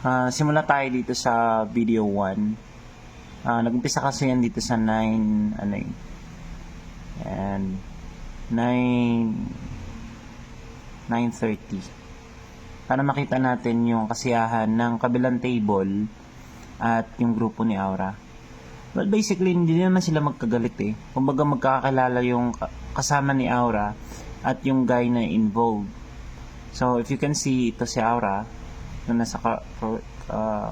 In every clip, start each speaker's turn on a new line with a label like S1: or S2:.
S1: Ah, simula tayo dito sa video 1. Ah, nag-umpisa kasi yan dito sa 9 ano yun. And 9 9:30. Para makita natin yung kasiyahan ng kabilang table at yung grupo ni Aura. Well, basically, hindi naman sila magkagalit eh. Kumbaga magkakakilala yung ka- kasama ni Aura at yung guy na involved. So, if you can see, ito si Aura, na nasa uh,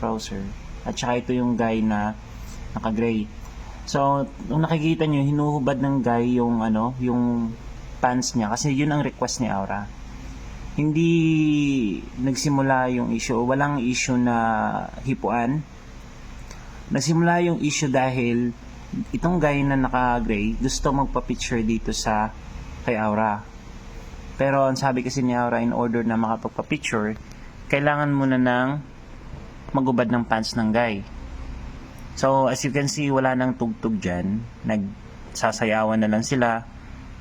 S1: cruiser. At saka ito yung guy na naka-gray. So, nung nakikita nyo, hinuhubad ng guy yung, ano, yung pants niya. Kasi yun ang request ni Aura. Hindi nagsimula yung issue. Walang issue na hipuan. Nagsimula yung issue dahil itong guy na naka-gray gusto magpa-picture dito sa kay Aura. Pero ang sabi kasi ni Aura, in order na makapagpa-picture, kailangan muna ng magubad ng pants ng guy. So, as you can see, wala nang tugtog dyan. Nagsasayawan na lang sila.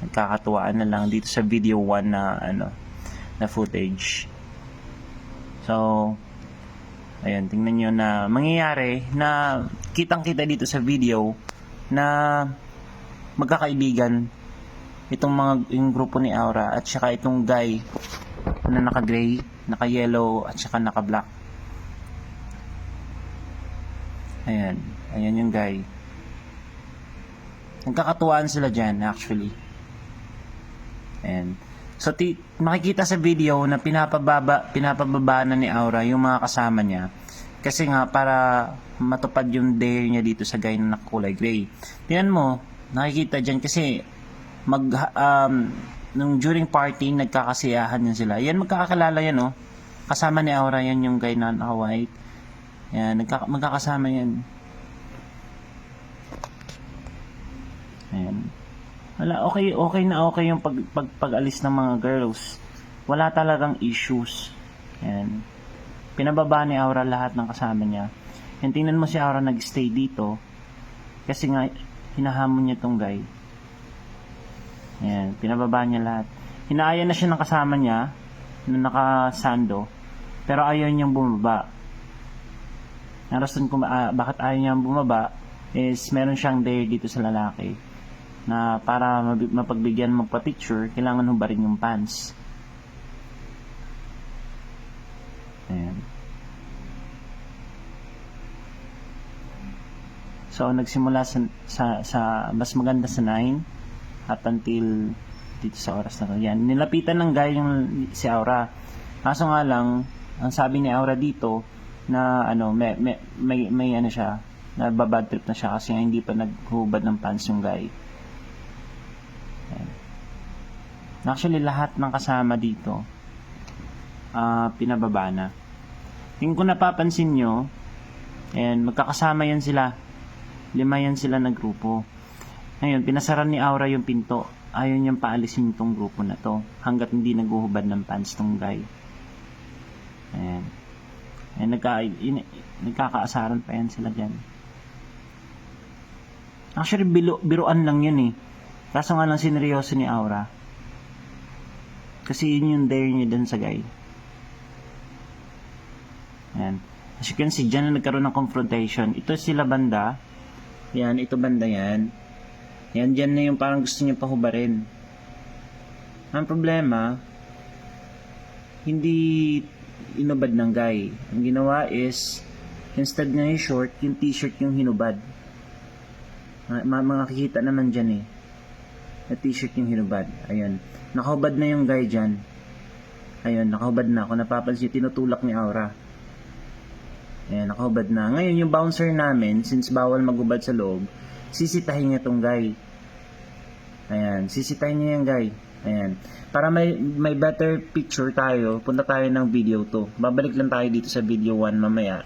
S1: Nagkakatuwaan na lang dito sa video 1 na, ano, na footage. So, ayun, tingnan nyo na mangyayari na kitang-kita dito sa video na magkakaibigan itong mga yung grupo ni Aura at saka itong guy na naka-gray, naka-yellow at saka naka-black. Ayan, ayan yung guy. Nagkakatuwaan sila dyan actually. Ayan. So, ti- makikita sa video na pinapababa, pinapababa na ni Aura yung mga kasama niya. Kasi nga, para matupad yung dare niya dito sa guy na nakakulay gray. Tingnan mo, nakikita dyan kasi mag, um, nung during party, nagkakasiyahan yan sila. Yan, magkakakilala yan, oh. Kasama ni Aura yan yung guy na naka-white. Yan, nagka, magkakasama yan. Ayan. Wala, okay, okay na okay yung pag, pag, pag-alis ng mga girls. Wala talagang issues. Ayan. Pinababa ni Aura lahat ng kasama niya. Yan, tingnan mo si Aura nag-stay dito. Kasi nga, hinahamon niya tong guy. Ayan, pinababa niya lahat. Hinaaya na siya ng kasama niya na naka-sando. Pero ayaw niyang bumaba. Ang rason kung ah, bakit ayaw niyang bumaba is meron siyang dare dito sa lalaki na para mapagbigyan magpa-picture, kailangan hubarin yung pants. Ayan. So, nagsimula sa, sa, sa mas maganda sa 9 at until dito sa oras na to. Yan. Nilapitan ng guy yung si Aura. Kaso nga lang, ang sabi ni Aura dito, na ano, may, may, may, may ano siya, na babad trip na siya kasi hindi pa naghubad ng pants yung guy. Ayan. Actually, lahat ng kasama dito, ah pinababa na. Yung kung napapansin nyo, ayan, magkakasama yan sila. Lima yan sila na grupo. Ngayon, pinasaran ni Aura yung pinto. Ayaw niyang paalisin tong grupo na to hanggat hindi naguhubad ng pants tong guy. Ayan. Ayan, nagka, in, nagkakaasaran pa yan sila dyan. Actually, bilo, biruan lang yun eh. Kaso nga lang sineryoso ni Aura. Kasi yun yung dare niya dun sa guy. Ayan. As you can see, dyan na nagkaroon ng confrontation. Ito sila banda. Yan, ito banda yan. Yan, dyan na yung parang gusto niya pahubarin. Ang problema, hindi inubad ng guy. Ang ginawa is, instead na yung short, yung t-shirt yung hinubad. Ma- ma- makikita naman dyan eh. Na t-shirt yung hinubad. Ayun. Nakahubad na yung guy dyan. Ayun, nakahubad na. Kung napapansin, tinutulak ni Aura. Ayan, nakahubad na. Ngayon, yung bouncer namin, since bawal magubad sa loob, sisitahin niya tong guy. Ayan, sisitahin niya yung guy. Ayan. Para may, may better picture tayo, punta tayo ng video 2. Babalik lang tayo dito sa video 1 mamaya.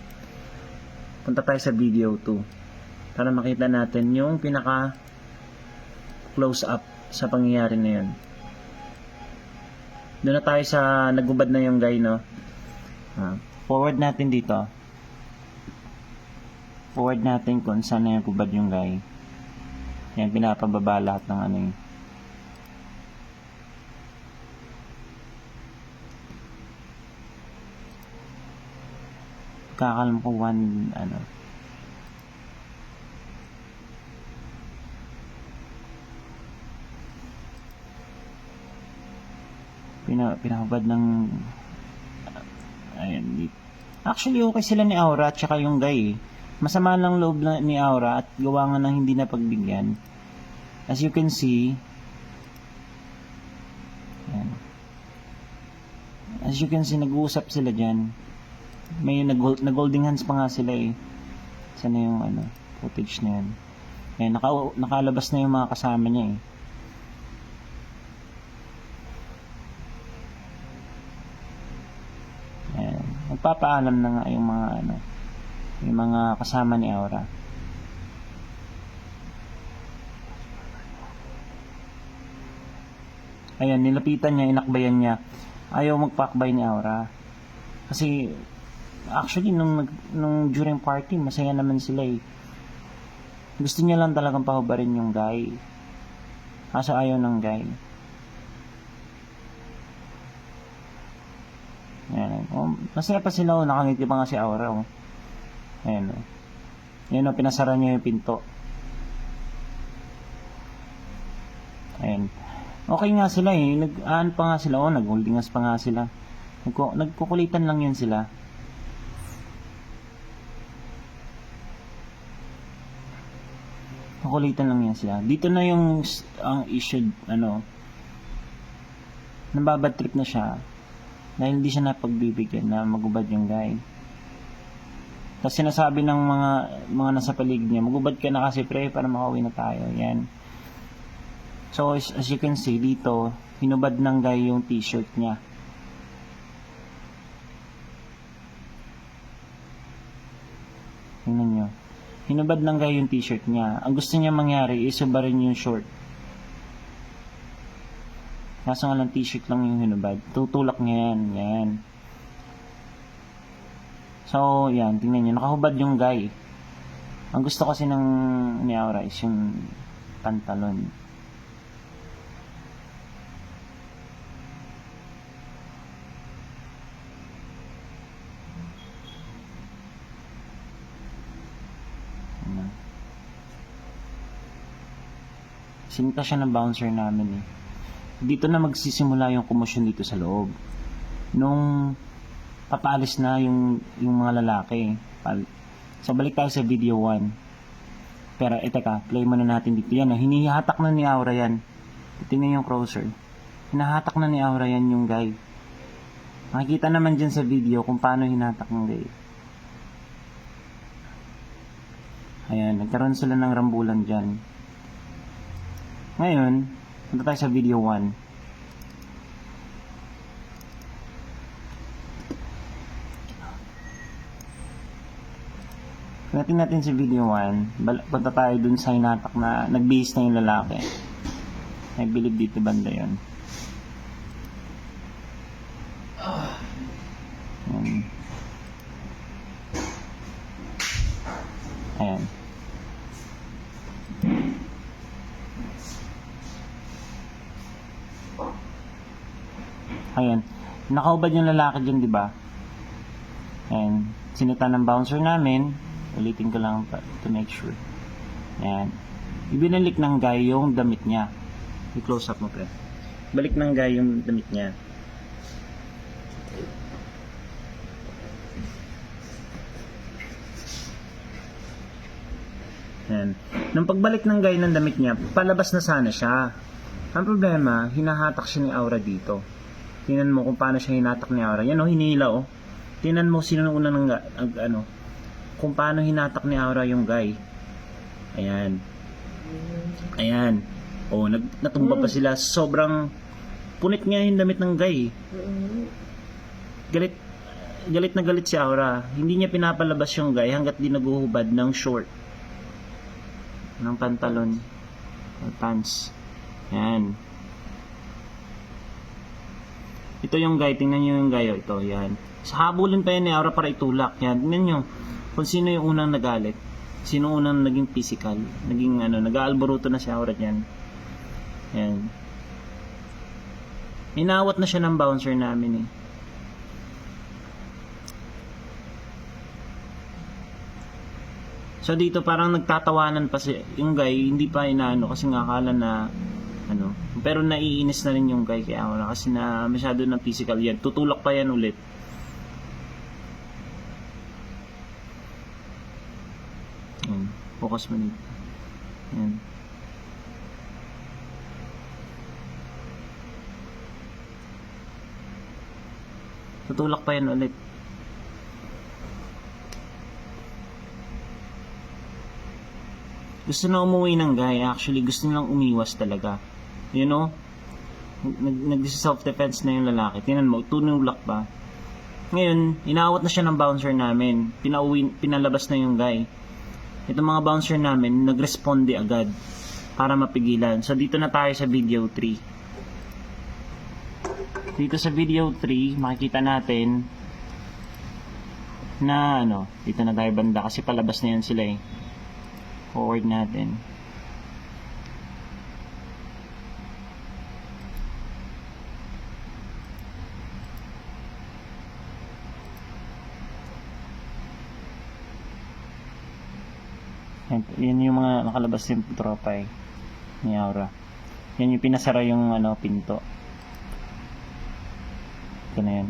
S1: Punta tayo sa video 2. Para makita natin yung pinaka close up sa pangyayari na yun. Doon na tayo sa nagubad na yung guy, no? Ah, forward natin dito forward natin kung saan na yung gubad yung guy. Yan, pinapababa lahat ng ano Kakalam ko one, ano. Pina, pinakabad ng ayun di- actually okay sila ni Aura at saka yung guy eh. Masama lang loob na, ni Aura at gawa nga ng hindi na pagbigyan as you can see Ayan. As you can see, nag-uusap sila dyan. May nag nag-holding hands pa nga sila eh. Sana yung ano, footage na yan. Ayan, naka, nakalabas na yung mga kasama niya eh. Ayan. Magpapaalam na nga yung mga ano, yung mga kasama ni Aura. Ayan, nilapitan niya, inakbayan niya. Ayaw magpakbay ni Aura. Kasi, actually, nung, nung during party, masaya naman sila eh. Gusto niya lang talagang pahubarin yung guy. Kaso ayaw ng guy. Ayan. Oh, masaya pa sila oh, nakangiti pa nga si Aura oh. Ayan oh. Ayan oh, pinasara niya yung pinto. Ayan. Okay nga sila eh. Nag-aan pa nga sila. Oh, nag-holdingas pa nga sila. Nagku nagkukulitan lang yan sila. Kukulitan lang yan sila. Dito na yung ang issue, ano, nababad trip na siya dahil hindi siya napagbibigyan na magubad yung guy. Tapos sinasabi ng mga mga nasa paligid niya, magubad ka na kasi pre para makauwi na tayo. Yan. So as, as you can see dito, hinubad ng guy yung t-shirt niya. Tingnan nyo. Hinubad ng guy yung t-shirt niya. Ang gusto niya mangyari, isubarin yung short. Kaso nga lang t-shirt lang yung hinubad. Tutulak niya yan. Yan. So, yan. Tingnan nyo. Nakahubad yung guy. Ang gusto kasi ng ni Aura is yung pantalon. Ano. Sinita siya ng bouncer namin eh. Dito na magsisimula yung komosyon dito sa loob. Nung papaalis na yung, yung mga lalaki. So balik tayo sa video 1. Pero eh teka, play muna natin dito yan. ah. Hinihatak na ni Aura yan. Tingnan yung crosser. Hinahatak na ni Aura yan yung guy. Makikita naman dyan sa video kung paano hinatak ng guy. Ayan, nagkaroon sila ng rambulan dyan. Ngayon, punta tayo sa video 1. Pagdating natin sa video 1, bal- punta tayo dun sa hinatak na nagbihis na yung lalaki. I believe dito banda yun. Ayan. Ayan. Ayan. Nakaubad yung lalaki dyan, di ba? Ayan. Sinita ng bouncer namin. Ulitin ko lang to make sure. Ayan. Ibinalik ng guy yung damit niya. I-close up mo, pre. Balik ng guy yung damit niya. Ayan. Nung pagbalik ng guy ng damit niya, palabas na sana siya. Ang problema, hinahatak siya ni Aura dito. Tingnan mo kung paano siya hinatak ni Aura. Yan o, hinila o. Tingnan mo sino nung una ng ano, kung paano hinatak ni Aura yung guy. Ayan. Ayan. O, nag, natumba pa sila. Sobrang punit nga yung damit ng guy. Galit, galit na galit si Aura. Hindi niya pinapalabas yung guy hanggat di naguhubad ng short. Ng pantalon. Or pants. Yan. Ito yung guy. Tingnan nyo yung guy. O, ito. Yan. Habulin pa yan ni Aura para itulak. Yan. Tingnan nyo. Kung sino yung unang nagalit. Sino unang naging physical. Naging ano. Nag-aalboruto na si Aura dyan. Yan. Inawat na siya ng bouncer namin eh. So dito parang nagtatawanan pa si yung guy, hindi pa inaano kasi nga akala na ano, pero naiinis na rin yung guy kay Aura kasi na masyado na physical yan. Tutulak pa yan ulit. Yan. Focus mo dito. Yan. Tutulak pa yan ulit. Gusto na umuwi ng guy. Actually, gusto nilang umiwas talaga. You know? Nag, nag-self-defense na yung lalaki. Tinan mo, tunulak pa. Ngayon, inaawat na siya ng bouncer namin. Pinauwi, pinalabas na yung guy. Itong mga bouncer namin, nag-responde agad para mapigilan. So, dito na tayo sa video 3. Dito sa video 3, makikita natin na ano, dito na tayo banda kasi palabas na yan sila eh. Forward natin. Yan, yung mga nakalabas yung tropa eh. Ni Aura. Yan yung pinasara yung ano, pinto. Ito na yan.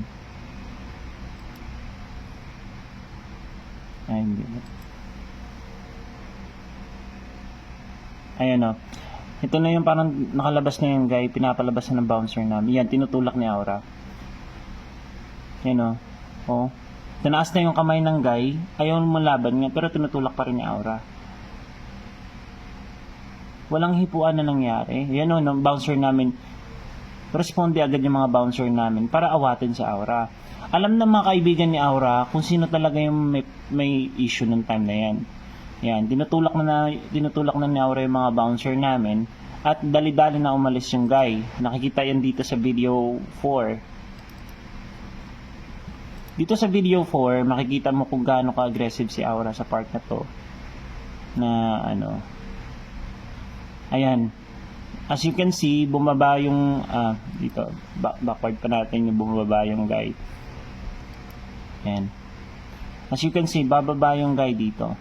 S1: Ay, hindi. Ayan o. Ito na yung parang nakalabas na yung guy, pinapalabas na ng bouncer namin. Yan, tinutulak ni Aura. Yan o. Oh. Tinaas na yung kamay ng guy, ayaw mo laban nga, pero tinutulak pa rin ni Aura. Walang hipuan na nangyari. Yan o, ng bouncer namin, responde agad yung mga bouncer namin para awatin si Aura. Alam ng mga kaibigan ni Aura kung sino talaga yung may, may issue ng time na yan. Yan, tinutulak na, na tinutulak na ni Aura yung mga bouncer namin at dali-dali na umalis yung guy. Nakikita yan dito sa video 4. Dito sa video 4, makikita mo kung gaano ka-aggressive si Aura sa part na to. Na ano. Ayan. As you can see, bumaba yung ah, dito, ba- backward pa natin yung bumaba yung guy. Ayan. As you can see, bababa yung guy dito.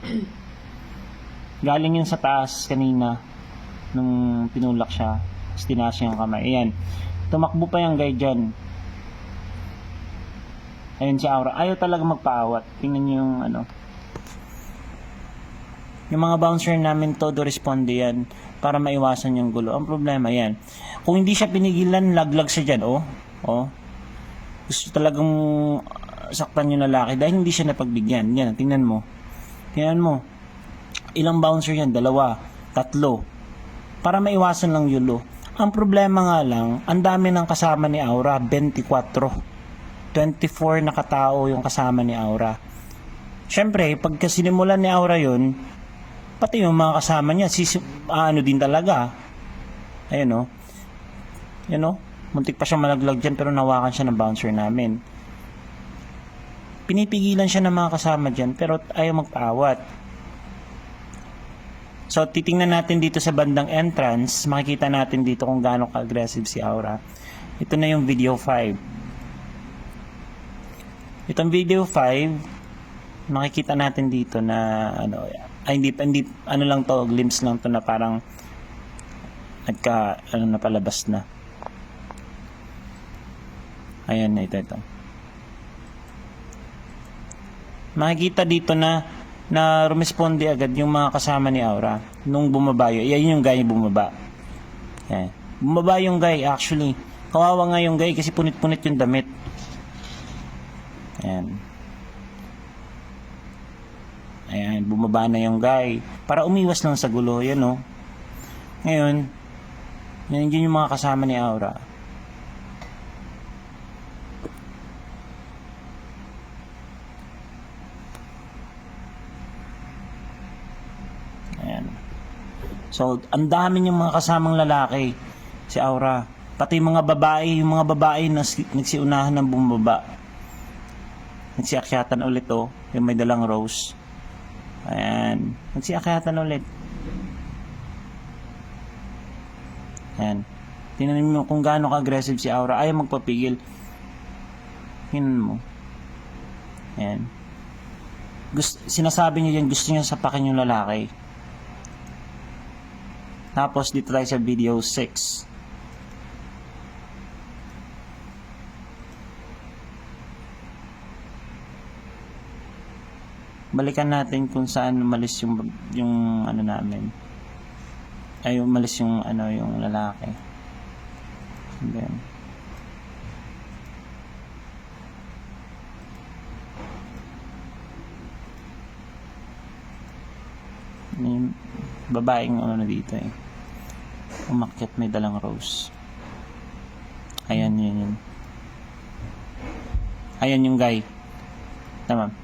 S1: Galing yun sa taas kanina nung pinulak siya. Tapos tinaas niya yung kamay. Ayan. Tumakbo pa yung guy dyan. Ayun si Aura. Ayaw talaga magpaawat. Tingnan niyo yung ano. Yung mga bouncer namin todo responde yan para maiwasan yung gulo. Ang problema yan. Kung hindi siya pinigilan, laglag siya dyan. Oh. Oh. Gusto talagang uh, saktan yung lalaki dahil hindi siya napagbigyan. Yan, tingnan mo. Tingnan mo. Ilang bouncer yan? Dalawa. Tatlo. Para maiwasan lang yulo. Ang problema nga lang, ang dami ng kasama ni Aura, 24. 24 na katao yung kasama ni Aura. Siyempre, pagka sinimulan ni Aura yun, pati yung mga kasama niya, sis, ano din talaga. Ayun o. Yan o. Muntik pa siya malaglag dyan pero nawakan siya ng bouncer namin. Pinipigilan siya ng mga kasama dyan pero ayaw magpaawat. So, titingnan natin dito sa bandang entrance, makikita natin dito kung gaano ka-aggressive si Aura. Ito na yung video 5. Itong video 5, makikita natin dito na ano, ay hindi, hindi ano lang to, glimpse lang to na parang nagka, ano na palabas na. Ayan ito, ito. Makikita dito na na rumesponde agad yung mga kasama ni Aura nung bumaba yun. Yan yung guy bumaba. Yan. Bumaba yung guy actually. Kawawa nga yung guy kasi punit-punit yung damit. Ayan. Ayan, bumaba na yung guy. Para umiwas lang sa gulo, yan o. Ngayon, yan yun yung mga kasama ni Aura. Ayan. So, ang dami niyang mga kasamang lalaki. Si Aura. Pati mga babae, yung mga babae na si- nagsiunahan ng bumaba. Nagsiakyatan ulit oh. Yung may dalang rose. Ayan. Nagsiakyatan ulit. Ayan. Tingnan mo kung gaano ka-aggressive si Aura. Ayaw magpapigil. Tingnan mo. Ayan. Gust, sinasabi niya yan, gusto niya sapakin yung lalaki. Tapos dito tayo sa video 6. Balikan natin kung saan umalis yung yung ano namin. Ay umalis yung ano yung lalaki. And then, yung babaeng ano na dito eh. Umakyat may dalang rose. Ayan, yun yun. Ayan yung guy. Tama.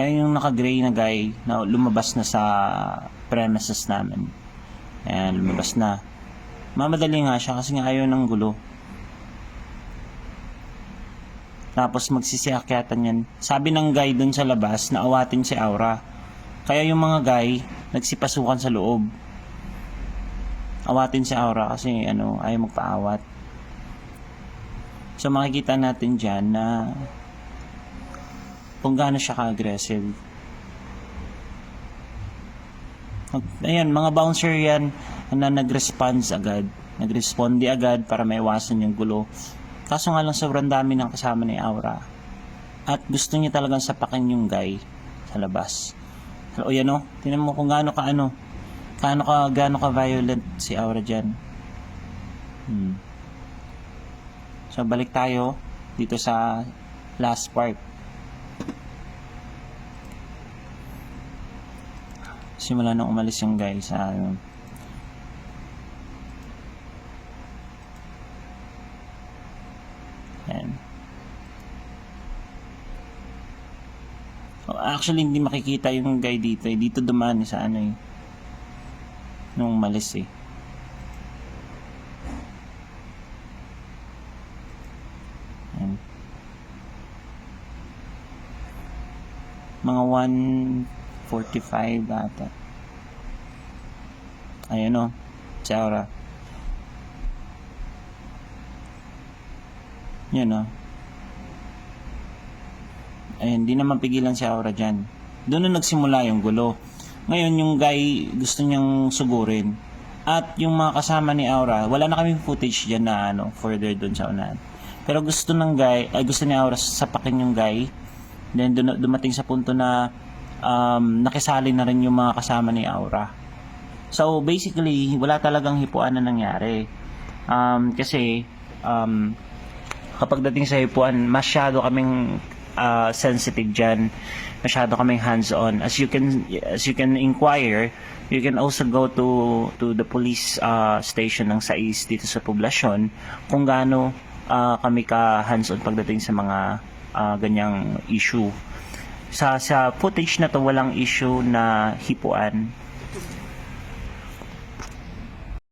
S1: Ayan yung naka-gray na guy na lumabas na sa premises namin. Ayan, lumabas na. Mamadali nga siya kasi nga ayaw ng gulo. Tapos magsisiakyatan yan. Sabi ng guy dun sa labas na awatin si Aura. Kaya yung mga guy nagsipasukan sa loob. Awatin si Aura kasi ano, ayaw magpaawat. So makikita natin dyan na kung gaano siya ka-aggressive. Ayan, mga bouncer yan na nag-response agad. Nag-responde agad para maiwasan yung gulo. Kaso nga lang sobrang dami ng kasama ni Aura. At gusto niya talagang sapakin yung guy sa labas. O yan o, tinan mo kung gaano ka ano, gaano ka, gaano ka violent si Aura dyan. Hmm. So, balik tayo dito sa last part. Simula nung umalis yung guy sa ano, Yan. Oh, actually, hindi makikita yung guy dito eh. Dito dumaan eh, sa ano eh. Nung malis eh. Yan. Mga 145 ata. Ayun o. Si Aura. Yun o. Ayun, di naman pigilan si Aura dyan. Doon na nagsimula yung gulo. Ngayon, yung guy gusto niyang sugurin. At yung mga kasama ni Aura, wala na kaming footage dyan na ano, further doon sa unahan. Pero gusto ng guy, ay gusto ni Aura sapakin yung guy. Then dumating sa punto na um, nakisali na rin yung mga kasama ni Aura. So basically, wala talagang hipuan na nangyari. Um, kasi um, kapag dating sa hipuan, masyado kaming uh, sensitive dyan. Masyado kaming hands-on. As you can as you can inquire, you can also go to to the police uh, station ng SAIS dito sa poblasyon kung gaano uh, kami ka hands-on pagdating sa mga uh, ganyang issue. Sa sa footage na to walang issue na hipuan